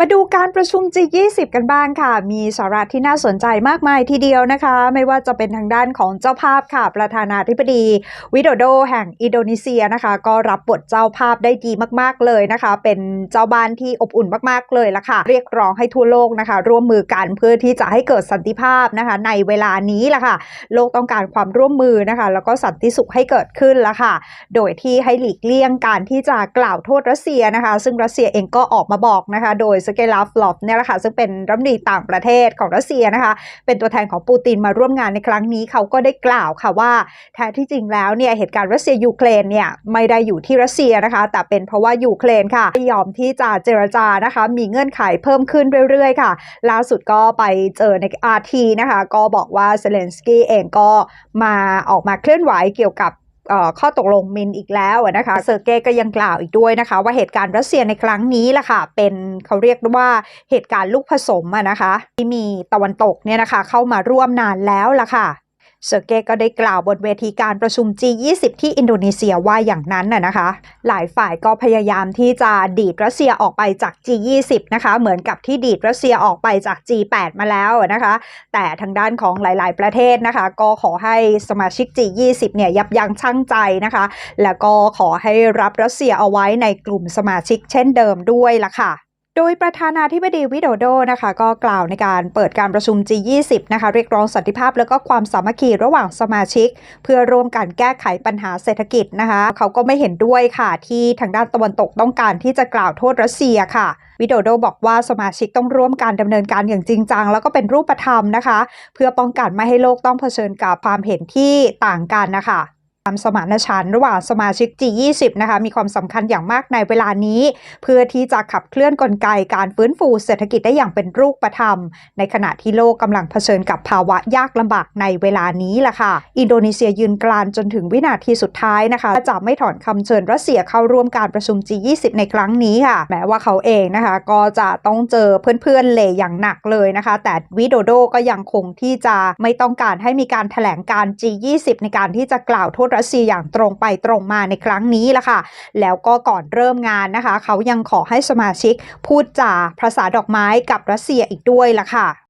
มาดูการประชุม G20 กันบ้างค่ะ มีสาระที่น่าสนใจมากมายทีเดียวนะคะ ไม่ว่าจะเป็นทางด้านของเจ้าภาพค่ะ ประธานาธิบดี วิโดโดแห่งอินโดนีเซียนะคะ ก็รับบทเจ้าภาพได้ดีมาก ๆ เลยนะคะ เป็นเจ้าบ้านที่อบอุ่นมาก ๆ เลยละค่ะ เรียกร้องให้ทั่วโลกนะคะ ร่วมมือกันเพื่อที่จะให้เกิดสันติภาพนะคะ ในเวลานี้ละค่ะ โลกต้องการความร่วมมือนะคะ แล้วก็สันติสุขให้เกิดขึ้นละค่ะ โดยที่ให้หลีกเลี่ยงการที่จะกล่าวโทษรัสเซียนะคะ ซึ่งรัสเซียเองก็ออกมาบอกนะคะ โดยสเกลาฟลอฟเนี่ยแหละค่ะซึ่งเป็นรัฐมนตรีต่างประเทศของรัสเซียนะคะเป็นตัวแทนของปูตินมาร่วมงานในครั้งนี้เขาก็ได้กล่าวค่ะว่าแท้ที่จริงแล้วเนี่ยเหตุการณ์รัสเซียยูเครนเนี่ยไม่ได้อยู่ที่รัสเซียนะคะ แต่เป็นเพราะว่ายูเครนค่ะไม่ยอมที่จะเจรจานะคะ มีเงื่อนไขเพิ่มขึ้นเรื่อยๆค่ะ ล่าสุดก็ไปเจอใน RT นะคะ ก็บอกว่าเซเลนสกี้เองก็มาออกมาเคลื่อนไหวเกี่ยวกับ ข้อตกลงมินอีกแล้วอะนะคะเซอร์เกย์ก็ยังกล่าวอีกด้วยนะคะ ว่าเหตุการณ์รัสเซียในครั้งนี้ล่ะค่ะ เป็นเขาเรียกว่าเหตุการณ์ลูกผสมอะนะคะที่มีตะวันตกเนี่ยนะคะเข้ามาร่วมนานแล้วล่ะค่ะ เซอร์เกย์ก็ได้กล่าวบนเวทีการประชุม G20 ที่อินโดนีเซียว่าอย่างนั้นน่ะนะคะ หลายฝ่ายก็พยายามที่จะดีดรัสเซียออกไปจาก G20 นะคะ เหมือนกับที่ดีดรัสเซียออกไปจาก G8 มาแล้วนะคะ แต่ทางด้านของหลาย ๆ ประเทศนะคะ ก็ขอให้สมาชิก G20 เนี่ยยับยั้งชั่งใจนะคะ แล้วก็ขอให้รับรัสเซียเอาไว้ในกลุ่มสมาชิกเช่นเดิมด้วยล่ะค่ะ โดยประธานาธิบดีวิโดโดนะคะก็กล่าวในการเปิดการประชุม G20 นะคะเรียกร้องสันติภาพแล้วก็ความสามัคคีระหว่างสมาชิก เพื่อร่วมกันแก้ไขปัญหาเศรษฐกิจนะคะเขาก็ไม่เห็นด้วยค่ะที่ทางด้านตะวันตกต้องการที่จะกล่าวโทษรัสเซียค่ะวิโดโดบอกว่าสมาชิกต้องร่วมการดำเนินการอย่างจริงจัง แล้วก็เป็นรูปธรรมนะคะ เพื่อป้องกันไม่ให้โลกต้องเผชิญกับความเห็นที่ต่างกันนะคะ ความสมานฉันท์ระหว่างสมาชิก G20 นะคะมีความสำคัญอย่างมากในเวลานี้ เพื่อที่จะขับเคลื่อนกลไกการฟื้นฟูเศรษฐกิจได้อย่างเป็นรูปธรรม ในขณะที่โลกกำลังเผชิญกับภาวะยากลำบากในเวลานี้ล่ะค่ะ อินโดนีเซียยืนกรานจนถึงวินาทีสุดท้ายนะคะจะไม่ถอนคำเชิญรัสเซียเข้าร่วมการประชุม G20 ในครั้งนี้ค่ะ แม้ว่าเขาเองนะคะก็จะต้องเจอเพื่อนๆเลยอย่างหนักเลยนะคะ แต่วิโดโดก็ยังคงที่จะไม่ต้องการให้มีการแถลงการ G20 ในการที่จะกล่าวโทษรัสเซียอย่างตรงไปตรงมาในครั้งนี้ละค่ะ แล้วก็ก่อนเริ่มงานนะคะ เขายังขอให้สมาชิกพูดจาภาษาดอกไม้กับรัสเซียอีกด้วยละค่ะ